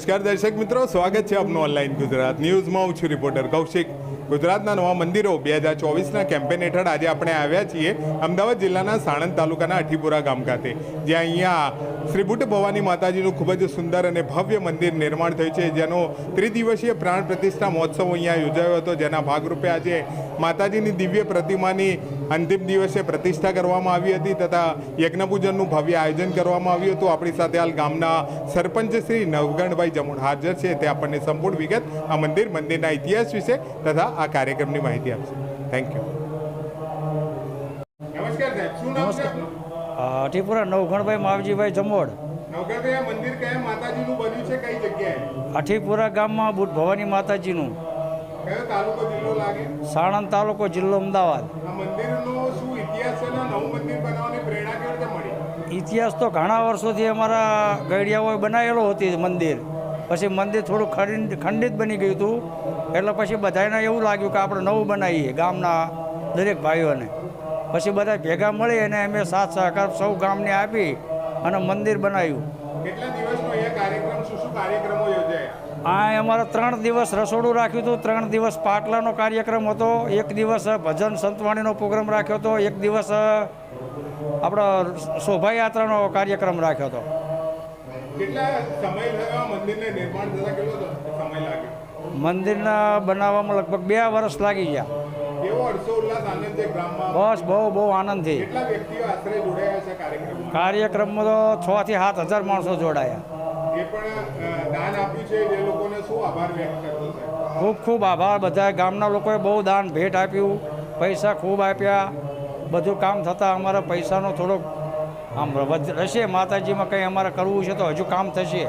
નમસ્કાર દર્શક મિત્રો, સ્વાગત છે આપનું ઓનલાઈન ગુજરાત ન્યૂઝમાં. હું છું રિપોર્ટર કૌશિક. ગુજરાતના નવા મંદિરો બે હજાર ચોવીસના કેમ્પેન હેઠળ આજે આપણે આવ્યા છીએ અમદાવાદ જિલ્લાના સાણંદ તાલુકાના અઠીપુરા ગામ ખાતે. જ્યાં અહીંયા શ્રી બુટ ભવાની માતાજીનું ખૂબ જ સુંદર અને ભવ્ય મંદિર નિર્માણ થયું છે. જેનો ત્રિદિવસીય પ્રાણ પ્રતિષ્ઠા મહોત્સવ અહીંયા યોજાયો હતો. જેના ભાગરૂપે આજે માતાજીની દિવ્ય પ્રતિમાની અંતિમ દિવસે પ્રતિષ્ઠા કરવામાં આવી હતી તથા યજ્ઞપૂજનનું ભવ્ય આયોજન કરવામાં આવ્યું હતું. આપણી સાથે હાલ ગામના સરપંચ શ્રી નવગણભાઈ જમુણ હાજર છે. તે આપણને સંપૂર્ણ વિગત આ મંદિર મંદિરના ઇતિહાસ વિશે તથા આ કાર્યક્રમની માહિતી આપશે. થેન્ક યુ નમસ્કાર સાહેબ શું નામ છે અઠીપુરા નવઘણભાઈ માવજીભાઈ જમોડ. મંદિર કયા માતાજીનું બન્યું છે? કઈ જગ્યાએ? અઠીપુરા ગામમાં બુટ ભવાની માતાજીનું. કયો તાલુકો જિલ્લો લાગે? સાણંદ તાલુકો જિલ્લો અમદાવાદ. મંદિરનો શું ઇતિહાસ છે અને નવું મંદિર બનાવવાની પ્રેરણા કેવી રીતે મળી? ઇતિહાસ તો ઘણા વર્ષોથી અમારા ગઢિયાઓએ બનાવેલો હતી મંદિર. પછી મંદિર થોડું ખંડિત ખંડિત બની ગયું હતું. એટલે પછી બધાને એવું લાગ્યું કે આપણે નવું બનાવીએ ગામના દરેક ભાઈઓને. પછી બધા ભેગા મળી અને અમે સાથ સહકાર સૌ ગામને આપી અને મંદિર બનાવ્યું. આ અમારે ત્રણ દિવસ રસોડું રાખ્યું હતું ત્રણ દિવસ પાટલાનો કાર્યક્રમ હતો એક દિવસ ભજન સંતવાણીનો પ્રોગ્રામ રાખ્યો હતો એક દિવસ આપણો શોભાયાત્રાનો કાર્યક્રમ રાખ્યો હતો. મંદિરના બનાવવામાં લગભગ બે વર્ષ લાગી ગયા. બસ બહુ બહુ આનંદથી. કાર્યક્રમમાં? તો છ થી સાત હજાર માણસો જોડાયા. ખૂબ ખૂબ આભાર. બધા ગામના લોકોએ બહુ દાન ભેટ આપ્યું. પૈસા ખૂબ આપ્યા. બધું કામ થતાં અમારા પૈસાનો થોડોક આમ રહેશે. માતાજીમાં કંઈ અમારે કરવું છે તો હજુ કામ થશે.